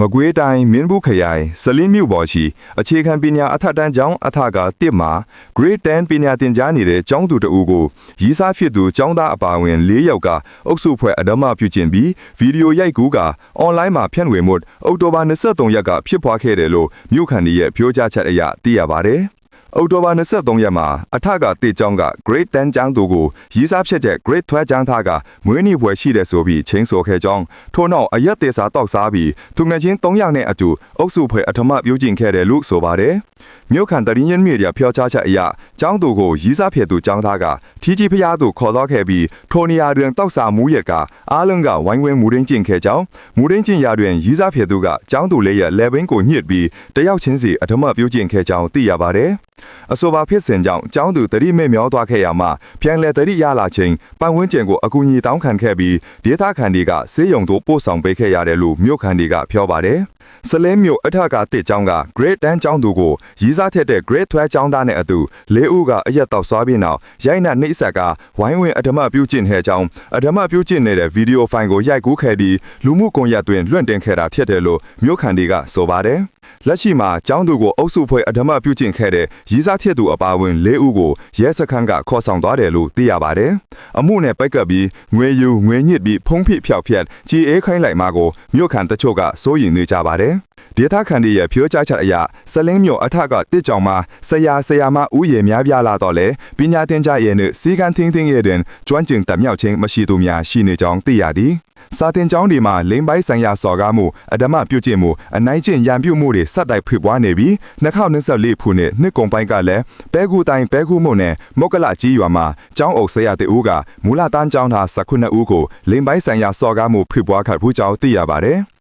မကွေးတိုင်းမင်းဘူးခရိုင်စလင်းမြို့ပေါ်ရှိအခြေခံပညာအထက်တန်းကျောင်းအထက1မှာ Grade 10ပညာသင်ကြားနေတဲ့ကျောင်းသူတအူကိုရီးစားဖြစ်သူကျောင်းသားအပါအဝင်၄ယောက်ကအုပ်စုဖွဲ့အဓမ္မပြုကျင့်ပြီးဗီဒီယိုရိုက်ကူးကအွန်လိုင်းမှာဖြန့်ဝေမှုအောက်တိုဘာ23ရက်ကဖြစ်ပွားခဲ့တယ်လို့မြို့ခံတွေရဲ့ပြောကြားချက်အရသိရပါတယ်။ အောက်တိုဘာ23ရက်မှာအထကတေကျောင်းက Grade 10ကျောင်းသူကိုရီးစားဖြစ်တဲ့ Grade 12ကျောင်းသားကမွေးနေ့ပွဲရှိတယ်ဆိုပြီးချင်းဆိုခဲ့ကြောင်းထို့နောက်အရက်သေးစာတောက်စားပြီးသူငယ်ချင်း3ယောက်နဲ့အတူအုပ်စုဖွဲ့အထမပြုကျင့်ခဲ့တယ်လို့ဆိုပါတယ်မြို့ခံတရင်ရင်မီဒီယာပြောကြားချက်အရကျောင်းသူကိုရီးစားဖြစ်သူကျောင်းသားကထီးကြီးဖျားသူခေါ်တော့ခဲ့ပြီးထိုနေရာတွင်တောက်စားမှုရက်ကအားလုံးကဝိုင်းဝန်းမူရင်းကျင့်ခဲ့ကြောင်းမူရင်းကျင့်ရာတွင်ရီးစားဖြစ်သူကကျောင်းသူလေးရဲ့ level ကိုညှစ်ပြီးတယောက်ချင်းစီအထမပြုကျင့်ခဲ့ကြောင်းသိရပါတယ်အဆိုပါဖြစ်စဉ်ကြောင့်ကျောင်းသူတတိမဲ့မျောသွားခဲ့ရမှာပြန်လည်တတိရလာချိန်ပတ်ဝန်းကျင်ကိုအကူအညီတောင်းခံခဲ့ပြီးဒေသခံတွေကစေယုံတို့ပို့ဆောင်ပေးခဲ့ရတယ်လို့မြို့ခံတွေကပြောပါတယ်။ စလဲမြို့အထက်ကတစ်ကျောင်းက Grade 10ကျောင်းသူကိုရီးစားထက်တဲ့ Grade 12ကျောင်းသားနဲ့အတူလေးဦးကအရက်တောက်ဆွားပြီးနောက်ရိုက်နှက်နှိပ်စက်ကဝိုင်းဝန်းအဓမ္မပြုကျင့်ခဲ့ကြောင်းအဓမ္မပြုကျင့်နေတဲ့ဗီဒီယိုဖိုင်ကိုရိုက်ကူးခဲ့ပြီးလူမှုကွန်ရက်တွင်လွှင့်တင်ခဲ့တာဖြစ်တယ်လို့မြို့ခံတွေကဆိုပါတယ်။လက်ရှိမှာကျောင်းသူကိုအုပ်စုဖွဲ့အဓမ္မပြုကျင့်ခဲ့တဲ့ရီးစားထစ်သူအပါအဝင်၄ဦးကိုရဲစခန်းကခေါ်ဆောင်သွားတယ်လို့သိရပါတယ်။အမှုနဲ့ပိုက်ကပ်ပြီးငွေယူငွေညစ်ပြီးဖုံးဖိဖျောက်ဖျက်ကြေအေးခိုင်းလိုက်မှာကိုမြို့ခံတချို့ကစိုးရိမ်နေကြပါတယ်။ဒေသခံတွေရဲ့ပြောကြားချက်အရစလင်းမြို့အထက်ကတစ်ကြောင်မှာဆရာဆရာမဥယေများပြားလာတော့လေပညာသင်ကြားရေးနဲ့စီကံထင်းထင်းရဲ့တွင်ကျွမ်းကျင်တမြောက်ချင်းမရှိသူများရှိနေကြောင်းသိရသည်။စာတင်ကျောင်းတွေမှာလိမ်ပိုင်းဆိုင်ရာစော်ကားမှုအဓမ္မပြုကျင့်မှုအနိုင်ကျင့်ရန်ပြုမှုတွေဆက်တိုက်ဖြစ်ပွားနေပြီး2024ခုနှစ်နှစ်ကုန်ပိုင်းကလည်းပဲကူတိုင်းပဲကူမှုနဲ့မုတ်ကလကြီးရွာမှာကျောင်းအုပ်ဆရာတဦးကမူလတန်းကျောင်းသား19ဦးကိုလိမ်ပိုင်းဆိုင်ရာစော်ကားမှုဖြစ်ပွားခဲ့ဘူးကြောင်းသိရပါတယ်။